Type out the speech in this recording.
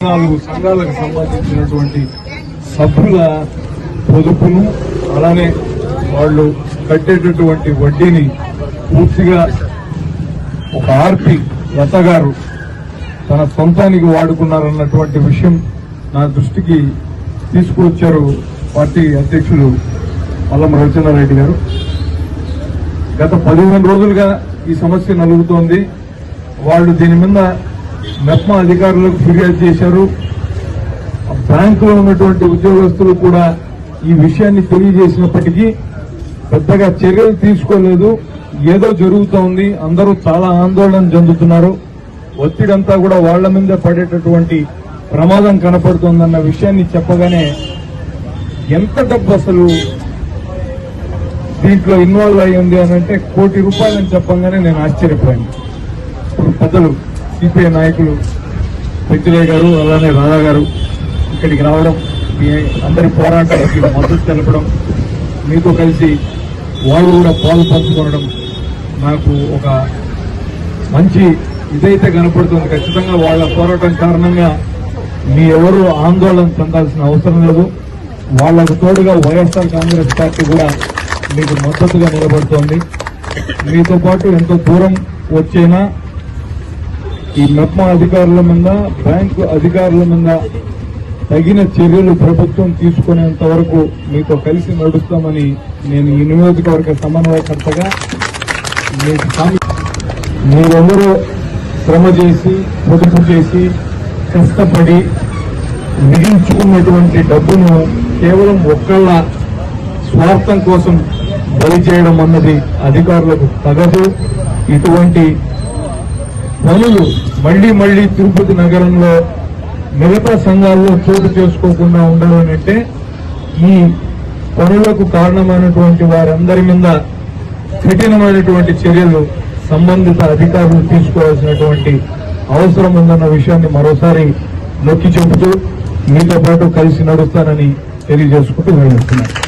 నాలుగు సంఘాలకు సంబంధించినటువంటి సభ్యుల పొదుపును అలానే వాళ్ళు కట్టేటటువంటి వడ్డీని పూర్తిగా ఒక ఆర్పి లత గారు తన సొంతానికి వాడుకున్నారన్నటువంటి విషయం నా దృష్టికి తీసుకువచ్చారు పార్టీ అధ్యక్షులు అల్లం రవిచంద్రారెడ్డి గారు. గత పదిహేను రోజులుగా ఈ సమస్య నలుగుతోంది. వాళ్ళు దీని మీద మెప్మా అధికారులకు ఫిర్యాదు చేశారు. బ్యాంకులో ఉన్నటువంటి ఉద్యోగస్తులు కూడా ఈ విషయాన్ని తెలియజేసినప్పటికీ పెద్దగా చర్యలు తీసుకోలేదు. ఏదో జరుగుతోంది. అందరూ చాలా ఆందోళన చెందుతున్నారు. ఒత్తిడంతా కూడా వాళ్ళ మీద పడేటటువంటి ప్రమాదం కనపడుతోందన్న విషయాన్ని చెప్పగానే ఎంత డబ్బు అసలు దీంట్లో ఇన్వాల్వ్ అయ్యింది అని అంటే కోటి రూపాయలని చెప్పంగానే నేను ఆశ్చర్యపోయాను. పెద్దలు సిపిఐ నాయకులు పెంచులయ్య గారు అలానే రాధా గారు ఇక్కడికి రావడం మీ అందరి పోరాటానికి మద్దతు తెలపడం మీతో కలిసి వాళ్ళు కూడా పాలు పంచుకోవడం నాకు ఒక మంచి ఇదైతే కనపడుతుంది. ఖచ్చితంగా వాళ్ళ పోరాటం కారణంగా మీ ఎవరు ఆందోళన చెందాల్సిన అవసరం లేదు. వాళ్ళకు తోడుగా వైఎస్ఆర్ కాంగ్రెస్ పార్టీ కూడా మీకు మద్దతుగా నిలబడుతోంది. మీతో పాటు ఎంతో దూరం వచ్చైనా ఈ మెప్మా అధికారుల మీద బ్యాంకు అధికారుల మీద తగిన చర్యలు ప్రభుత్వం తీసుకునేంత వరకు మీతో కలిసి నడుస్తామని నేను ఈ నియోజకవర్గ సమన్వయకర్తగా మీరందరూ శ్రమ చేసి పొదుపు చేసి కష్టపడి మిగిల్చుకున్నటువంటి డబ్బును కేవలం ఒక్కళ్ళ స్వార్థం కోసం బలి చేయడం అన్నది అధికారులకు తగదు. ఇటువంటి పనులు మళ్ళీ మళ్ళీ తిరుపతి నగరంలో మిగతా సంఘాల్లో చోటు చేసుకోకుండా ఉండాలనంటే ఈ పనులకు కారణమైనటువంటి వారందరి మీద కఠినమైనటువంటి చర్యలు సంబంధిత అధికారులు తీసుకోవాల్సినటువంటి అవసరం ఉందన్న విషయాన్ని మరోసారి నొక్కి చెబుతూ మీతో పాటు కలిసి నడుస్తానని తెలియజేసుకుంటూ వెళ్ళిస్తున్నాను.